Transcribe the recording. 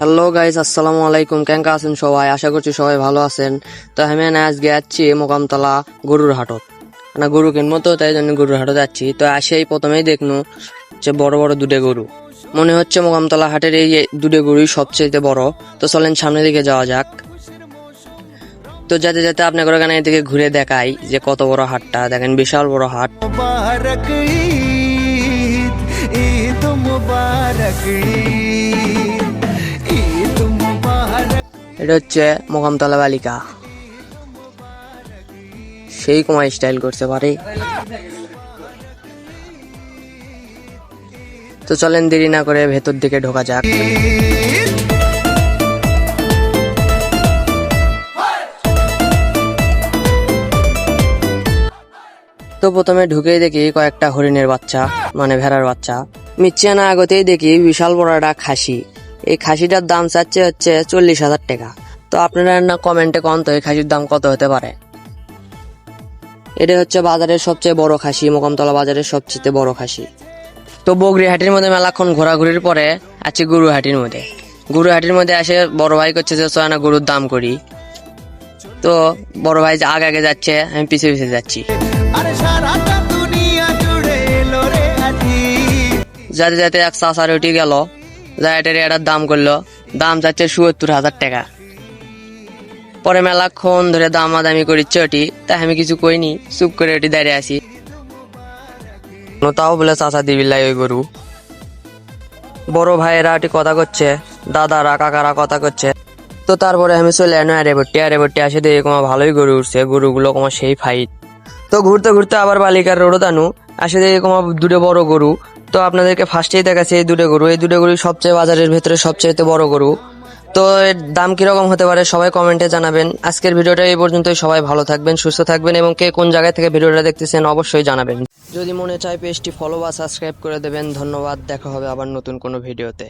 Hello guys আসসালামু আলাইকুম কেঙ্কা আছেন সবাই? আশা করছি সবাই ভালো আছেন। তো আমি না আজকে যাচ্ছি মোকামতলা গরুর হাটত। না গরু কিনবো তো, তাই জন্য গরুর হাটত যাচ্ছি। তো আসেই প্রথমেই দেখনু যে বড় বড় দুটে গরু। মনে হচ্ছে মোকামতলা হাটের এই দুটে গরুই সবচেয়ে বড়। তো চলেন সামনের দিকে যাওয়া যাক। তো যাতে যাতে আপনাদের এখানে এদিকে ঘুরে দেখাই যে কত বড় হাটটা। দেখেন, বিশাল বড় হাট। মুবারক ঈদ ঈদ মুবারক ঈদ। এটা হচ্ছে মোকামতলা বালিকা। সেই কুমার স্টাইল করতে পারে তো চলেন দেরি না করে ভেতর দিকে ঢোকা যাক। তো প্রথমে ঢুকেই দেখি কয়েকটা হরিণের বাচ্চা মানে ভেড়ার বাচ্চা। মিচ্ছে না আগতেই দেখি বিশাল বড় একটা খাসি। এই খাসিটার দাম চাচ্ছে হচ্ছে চল্লিশ হাজার টাকা। তো আপনারা না কমেন্টে কন তো এই খাসির দাম কত হতে পারে? এটা হচ্ছে বাজারের সবচেয়ে বড় খাসি মোকামতলা বাজারের সবচেয়ে বড় খাসি। তো বগরি হাটির মধ্যে মেলাক্ষণ ঘোরাঘুরির পরে আছি গরু হাটির মধ্যে। গরু হাটির মধ্যে এসে বড় ভাই করছে যে চয় না গরুর দাম করি। তো বড় ভাই যে আগে আগে যাচ্ছে আমি পিছে পিছে যাচ্ছি। যাতে যাতে এক চাষার উঠে গেল। যা এটার দাম করল। দাম যাচ্ছে চুয়াত্তর হাজার টাকা। পরে মেলাক্ষণ ধরে দামাদামি করিচ্ছে ওটি তাই আমি কিছু কইনি, চুপ করে ওটি দাঁড়িয়ে আসি তাও বলে চাষা দিবিল্লাই ওই গরু। বড় ভাইয়েরা ওটি কথা করছে, দাদারা কাকারা কথা করছে। তো তারপরে আমি চলে এনো আরেবটি আরেবটি আসে দেখে কমা ভালোই গরু উঠছে, গরুগুলো কমা সেই ফাইট তো ঘুরতে ঘুরতে আবার বালিকার রোড দানু আসে দেখে কমা দুটো বড় গরু তো আপনাদেরকে ফার্স্টেই দেখাচ্ছি এই দুটো গরু। এই দুটো গরু সবচেয়ে বাজারের ভেতরে সবচেয়ে বড় গরু। তো এর দাম কীরকম হতে পারে সবাই কমেন্টে জানাবেন। আজকের ভিডিওটা এই পর্যন্তই। সবাই ভালো থাকবেন, সুস্থ থাকবেন এবং কে কোন জায়গায় থেকে ভিডিওটা দেখতেছেন অবশ্যই জানাবেন। যদি মনে চায় পেজটি ফলো বা সাবস্ক্রাইব করে দেবেন, ধন্যবাদ। দেখা হবে আবার নতুন কোনো ভিডিওতে।